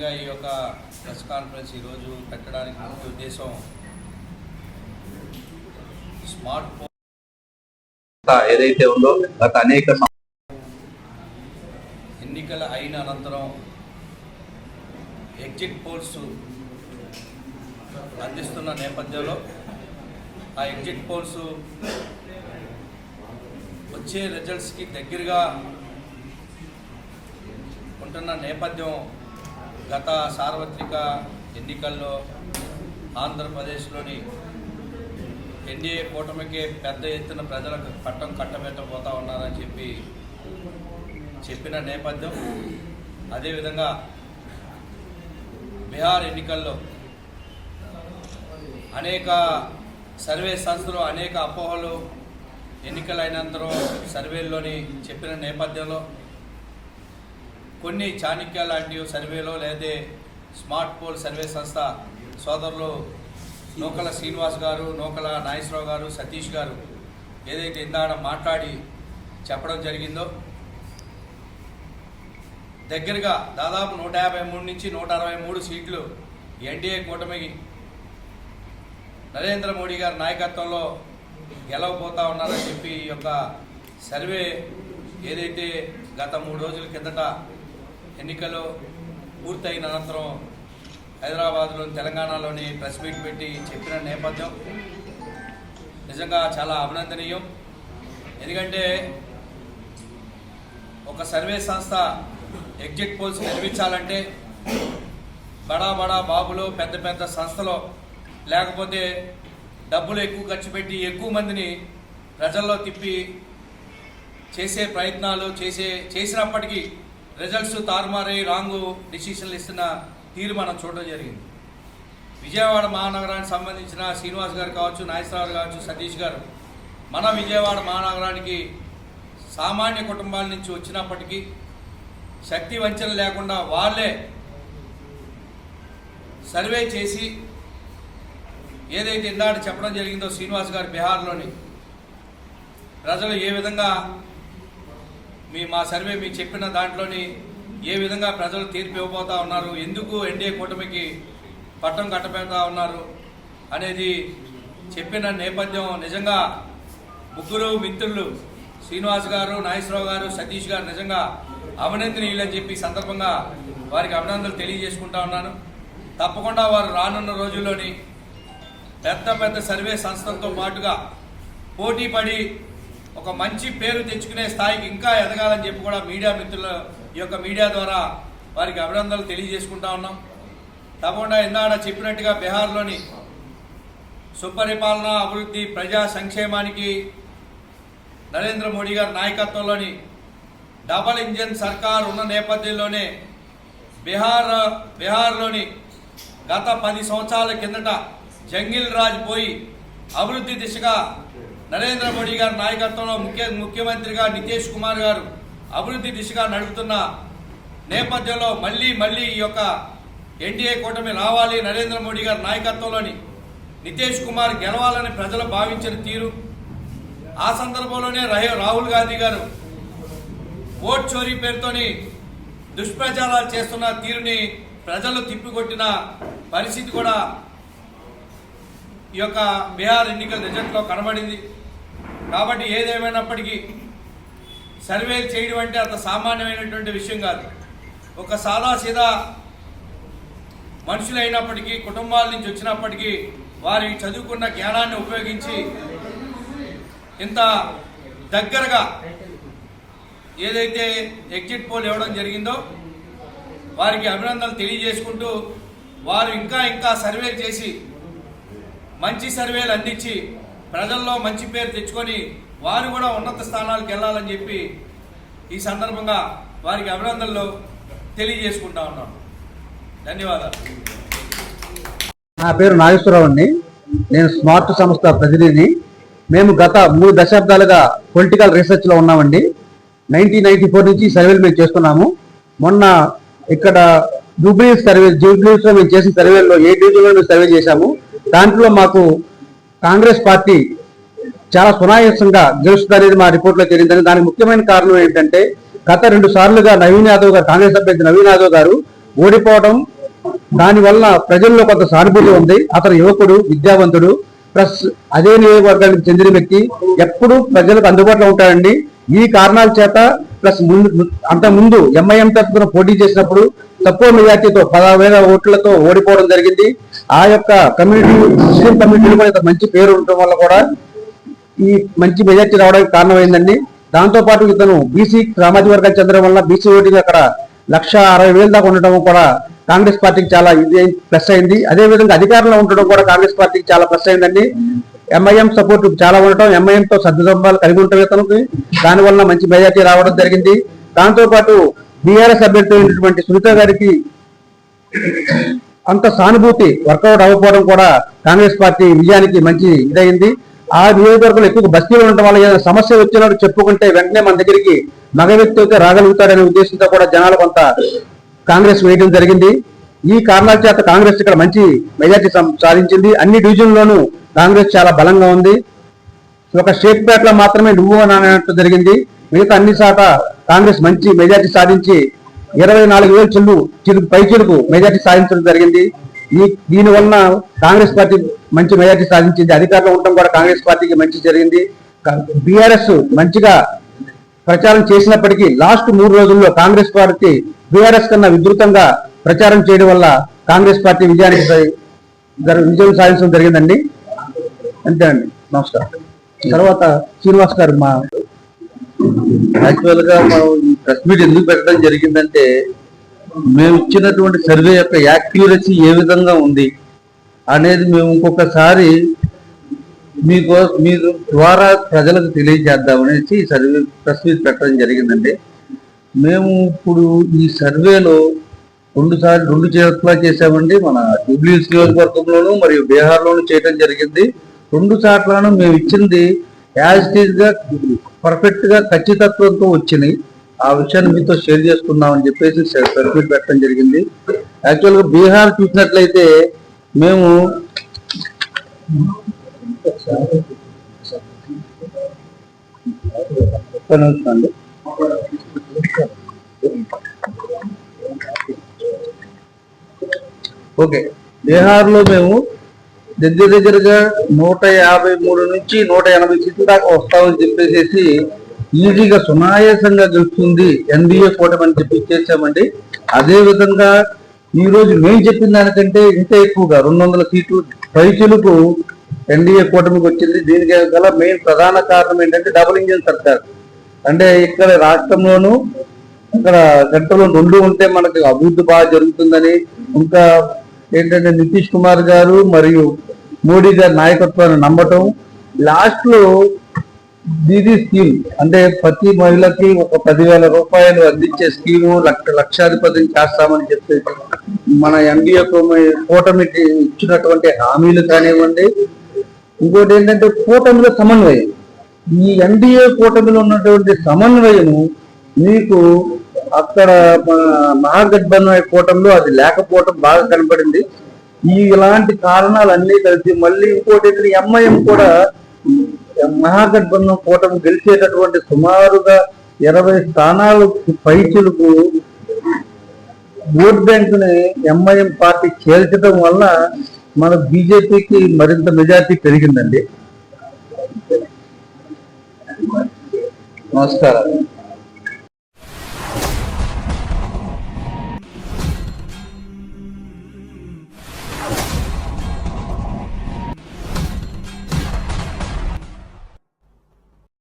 ముఖ్యంగా ఈ యొక్క ప్రెస్ కాన్ఫరెన్స్ ఈరోజు పెట్టడానికి ముఖ్య ఉద్దేశం స్మార్ట్ ఫోన్ ఏదైతే ఉందో గత అనేక ఎన్నికల అయిన అనంతరం ఎగ్జిట్ పోల్స్ అందిస్తున్న నేపథ్యంలో ఆ ఎగ్జిట్ పోల్స్ వచ్చే రిజల్ట్స్కి దగ్గరగా ఉంటున్న నేపథ్యం గత సార్వత్రిక ఎన్నికల్లో ఆంధ్రప్రదేశ్లోని ఎన్డీఏ కూటమికి పెద్ద ఎత్తున ప్రజలకు పట్టం కట్టబెట్టబోతా ఉన్నారని చెప్పి చెప్పిన నేపథ్యం. అదేవిధంగా బీహార్ ఎన్నికల్లో అనేక సర్వే సంస్థలు అనేక అపోహలు ఎన్నికలైనంతరం సర్వేల్లోని చెప్పిన నేపథ్యంలో కొన్ని చాణక్య లాంటి సర్వేలో లేదా స్మార్ట్ పోల్ సర్వే సంస్థ సోదరులు నూకల శ్రీనివాస్ గారు నూకల నాగేశ్వరరావు గారు సతీష్ గారు ఏదైతే ఇందాక మాట్లాడి చెప్పడం జరిగిందో దగ్గరగా దాదాపు నూట యాభై మూడు నుంచి నూట అరవై మూడు సీట్లు ఎన్డీఏ కూటమికి నరేంద్ర మోడీ గారి నాయకత్వంలో గెలవబోతా ఉన్నారని చెప్పి ఈ యొక్క సర్వే ఏదైతే గత మూడు రోజుల కిందట ఎన్నికలు పూర్తయిన అనంతరం హైదరాబాద్లో తెలంగాణలోని ప్రెస్ మీట్ పెట్టి చెప్పిన నేపథ్యం నిజంగా చాలా అభినందనీయం. ఎందుకంటే ఒక సర్వే సంస్థ ఎగ్జిట్ పోల్స్ నిర్మించాలంటే బడా బడా బాబులు పెద్ద పెద్ద సంస్థలో లేకపోతే డబ్బులు ఎక్కువ ఖర్చు పెట్టి ఎక్కువ మందిని ప్రజల్లో తిప్పి చేసే ప్రయత్నాలు చేసే చేసినప్పటికీ రిజల్ట్స్ తారుమారై రాంగు డిసిషన్లు ఇస్తున్న తీరు మనం చూడడం జరిగింది. విజయవాడ మహానగరానికి సంబంధించిన శ్రీనివాస్ గారు కావచ్చు నాగేశ్వరరావు కావచ్చు సతీష్ గారు మన విజయవాడ మహానగరానికి సామాన్య కుటుంబాల నుంచి వచ్చినప్పటికీ శక్తి వంచన లేకుండా వాళ్ళే సర్వే చేసి ఏదైతే ఇందాక చెప్పడం జరిగిందో శ్రీనివాస్ గారు బీహార్లోని ప్రజలు ఏ విధంగా మీ మా సర్వే మీ చెప్పిన దాంట్లోని ఏ విధంగా ప్రజలు తీర్పు ఇవ్వబోతా ఉన్నారు ఎందుకు ఎన్డీఏ కూటమికి పట్టం కట్టబోతా ఉన్నారు అనేది చెప్పిన నేపథ్యం నిజంగా ముగ్గురు మిత్రులు శ్రీనివాస్ గారు నాగేశ్వరరావు గారు సతీష్ గారు నిజంగా అభినందనీయులని చెప్పి సందర్భంగా వారికి అభినందనలు తెలియజేసుకుంటా ఉన్నాను. తప్పకుండా వారు రానున్న రోజుల్లోని పెద్ద పెద్ద సర్వే సంస్థలతో పాటుగా పోటీ పడి ఒక మంచి పేరు తెచ్చుకునే స్థాయికి ఇంకా ఎదగాలని చెప్పి కూడా మీడియా మిత్రుల ఈ యొక్క మీడియా ద్వారా వారికి అభినందనలు తెలియజేసుకుంటా ఉన్నాం. తప్పకుండా ఇందాక చెప్పినట్టుగా బీహార్లోని సుపరిపాలన అభివృద్ధి ప్రజా సంక్షేమానికి నరేంద్ర మోడీ గారి నాయకత్వంలోని డబల్ ఇంజన్ సర్కార్ ఉన్న నేపథ్యంలోనే బీహార్ బీహార్లోని గత పది సంవత్సరాల కిందట జంగిల్ రాజ్ పోయి అభివృద్ధి దిశగా నరేంద్ర మోడీ గారి నాయకత్వంలో ముఖ్య ముఖ్యమంత్రిగా నితీష్ కుమార్ గారు అభివృద్ధి దిశగా నడుపుతున్న నేపథ్యంలో మళ్ళీ మళ్ళీ ఈ యొక్క ఎన్డీఏ కూటమి రావాలి నరేంద్ర మోడీ గారి నాయకత్వంలోని నితీష్ కుమార్ గెలవాలని ప్రజలు భావించిన తీరు. ఆ సందర్భంలోనే రాహుల్ గాంధీ గారు ఓట్ చోరీ పేరుతోని దుష్ప్రచారాలు చేస్తున్న తీరుని ప్రజలు తిప్పికొట్టిన పరిస్థితి కూడా ఈ యొక్క బీహార్ ఎన్నికల రిజల్ట్లో కనబడింది. కాబట్టి ఏదేమైనప్పటికీ సర్వే చేయడం అంటే అంత సామాన్యమైనటువంటి విషయం కాదు. ఒక సాదాసీదా మనుషులైనప్పటికీ కుటుంబాల నుంచి వచ్చినప్పటికీ వారి చదువుకున్న జ్ఞానాన్ని ఉపయోగించి ఇంత దగ్గరగా ఏదైతే ఎగ్జిట్ పోల్ ఇవ్వడం జరిగిందో వారికి అభినందనలు తెలియజేసుకుంటూ వారు ఇంకా ఇంకా సర్వే చేసి మంచి సర్వేలు అందించి ప్రజల్లో మంచి పేరు తెచ్చుకొని వారు కూడా ఉన్నత స్థానాలకు వెళ్ళాలని చెప్పి ఈ సందర్భంగా వారికి అభినందనలు తెలియజేసుకుంటా ఉన్నాను. ధన్యవాదాలు. నా పేరు నాగేశ్వరరావు అండి. నేను స్మార్ట్ సంస్థ ప్రతినిధిని. మేము గత మూడు దశాబ్దాలుగా పొలిటికల్ రీసెర్చ్లో ఉన్నామండి. నైన్టీన్ నైన్టీ ఫోర్ నుంచి సర్వేలు మేము చేస్తున్నాము. మొన్న ఇక్కడ జూబ్లీ సర్వే జూబ్లీస్లో మేము చేసిన సర్వేలో ఏ డీజీలో మేము సర్వే చేశాము? దాంట్లో మాకు కాంగ్రెస్ పార్టీ చాలా సునాయాసంగా గెలుస్తుంది అనేది మా రిపోర్ట్లో తెలియదని దానికి ముఖ్యమైన కారణం ఏంటంటే గత రెండు సార్లుగా నవీన్ యాదవ్ గారు కాంగ్రెస్ అభ్యర్థి నవీన్ యాదవ్ గారు ఓడిపోవడం దానివల్ల ప్రజల్లో కొంత సానుభూతి ఉంది. అతను యువకుడు విద్యావంతుడు. ప్లస్ అదే నియోజకవర్గానికి చెందిన వ్యక్తి ఎప్పుడు ప్రజలకు అందుబాటులో ఉంటాడండి. ఈ కారణాల చేత ప్లస్ ముందు అంత ముందు ఎంఐఎం తరఫున పోటీ చేసినప్పుడు తక్కువ మెజార్టీతో పదహారు వేల ఓట్లతో ఓడిపోవడం జరిగింది. ఆ యొక్క కమ్యూనిటీ ముస్లిం కమ్యూనిటీలో కూడా ఇంత మంచి పేరు ఉండటం వల్ల కూడా ఈ మంచి మెజార్టీ రావడానికి కారణమైందండి. దాంతో పాటు ఇతను బీసీ సామాజిక వర్గానికి చెందడం వల్ల బీసీ ఓటింగ్ అక్కడ లక్ష అరవై వేలు దాకా ఉండటం కూడా కాంగ్రెస్ పార్టీకి చాలా ఇది ప్లస్ అయింది. అదే విధంగా అధికారంలో ఉండడం కూడా కాంగ్రెస్ పార్టీకి చాలా ప్లస్ అయిందండి. ఎంఐఎం సపోర్ట్ చాలా ఉండటం ఎంఐఎంతో తో కలిగి ఉండటం ఇతనికి. దానివల్ల మంచి మెజార్టీ రావడం జరిగింది. దాంతో పాటు బీఆర్ఎస్ అభ్యర్థి అయినటువంటి సునీత గారికి అంత సానుభూతి వర్కౌట్ అవ్వకపోవడం కూడా కాంగ్రెస్ పార్టీ విజయానికి మంచి ఇదైంది ఆ నియోజకవర్గంలో ఎక్కువ బస్తీలు ఉండటం వల్ల ఏదైనా సమస్య వచ్చినట్టు చెప్పుకుంటే వెంటనే మన దగ్గరికి మగ వ్యక్తి అయితే రాగలుగుతాడనే ఉద్దేశంతో కూడా జనాలు కొంత కాంగ్రెస్ వేయడం జరిగింది. ఈ కారణాల చేత కాంగ్రెస్ ఇక్కడ మంచి మెజార్టీ సాధించింది. అన్ని డివిజన్లోనూ కాంగ్రెస్ చాలా బలంగా ఉంది. ఒక షేక్పేటలో మాత్రమే నువ్వు అని జరిగింది. మిగతా అన్ని శాత కాంగ్రెస్ మంచి మెజార్టీ సాధించి ఇరవై నాలుగు వేలు చిల్లు చిరుకు పై చిరుకు మెజార్టీ సాధించడం జరిగింది. ఈ దీని వలన కాంగ్రెస్ పార్టీ మంచి మెజార్టీ సాధించింది. అధికారంలో ఉండటం కూడా కాంగ్రెస్ పార్టీకి మంచి జరిగింది. బీఆర్ఎస్ మంచిగా ప్రచారం చేసినప్పటికీ లాస్ట్ మూడు రోజుల్లో కాంగ్రెస్ పార్టీ బీఆర్ఎస్ కన్నా విస్తృతంగా ప్రచారం చేయడం వల్ల కాంగ్రెస్ పార్టీ విజయానికి విజయం సాధించడం జరిగిందండి. అంతే అండి. నమస్కారం. తర్వాత శ్రీనివాస్ గారు మా యాక్చువల్గా మనం ఈ ప్రెస్ మీట్ ఎందుకు పెట్టడం జరిగిందంటే మేము ఇచ్చినటువంటి సర్వే యొక్క యాక్యురసీ ఏ విధంగా ఉంది అనేది మేము ఇంకొకసారి మీకు మీ ద్వారా ప్రజలకు తెలియజేద్దామనేసి ఈ సర్వే ప్రెస్ మీట్ పెట్టడం జరిగిందండి. మేము ఇప్పుడు ఈ సర్వేలో రెండు సార్లు రెండు చేతులా చేసామండి మన జూబ్లీస్ నియోజకవర్గంలోను మరియు బీహార్లోను చేయడం జరిగింది. రెండు సార్లను మేము ఇచ్చింది యాజ్ ఇట్ ఈస్గా పర్ఫెక్ట్గా ఖచ్చితత్వంతో వచ్చినాయి. ఆ విషయాన్ని మీతో షేర్ చేసుకుందామని చెప్పేసి సర్టిఫికేట్ పెట్టడం జరిగింది. యాక్చువల్గా బీహార్ చూసినట్లయితే మేము అండి. ఓకే. బీహార్లో మేము దగ్గర దగ్గరగా నూట యాభై మూడు నుంచి నూట ఎనభై సీట్ల దాకా వస్తామని చెప్పేసి ఈజీగా సునాయాసంగా గెలుస్తుంది ఎన్డీఏ కూటమి అని చెప్పి ఇచ్చేసామండి అదే విధంగా ఈ రోజు మేము చెప్పిన దానికంటే ఇంకా ఎక్కువగా రెండు వందల సీట్లు పైచులకు ఎన్డీఏ కూటమికి వచ్చింది. దీనికి గల మెయిన్ ప్రధాన కారణం ఏంటంటే డబుల్ ఇంజిన్ సర్కార్. అంటే ఇక్కడ రాష్ట్రంలోనూ ఇక్కడ గంటలో రెండు ఉంటే మనకి అభివృద్ధి బాగా జరుగుతుందని ఇంకా ఏంటంటే నితీష్ కుమార్ గారు మరియు మోడీ గారి నాయకత్వాన్ని నమ్మటం. లాస్ట్లో దీది స్కీమ్ అంటే ప్రతి మహిళకి ఒక పదివేల రూపాయలు అందించే స్కీము లక్ష లక్షాధిపతిని చేస్తామని చెప్పి మన ఎన్డీఏ కూటమికి ఇచ్చినటువంటి హామీలు కానివ్వండి. ఇంకోటి ఏంటంటే కూటమిలో సమన్వయం. ఈ ఎన్డీఏ కూటమిలో ఉన్నటువంటి సమన్వయము మీకు అక్కడ మన మహాగఠబంధన్ కూటమిలో అది లేకపోవటం బాగా కనపడింది. ఈ ఇలాంటి కారణాలు అన్నీ కలిసి మళ్ళీ ఇంకోటి ఎంఐఎం కూడా మహాగఠబంధం కూటమి గెలిచేటటువంటి సుమారుగా ఇరవై స్థానాలు పైచులకు ఓట్ బ్యాంక్ని ఎంఐఎం పార్టీ చేర్చడం వల్ల మన బీజేపీకి మరింత మెజార్టీ పెరిగిందండి. నమస్కారం.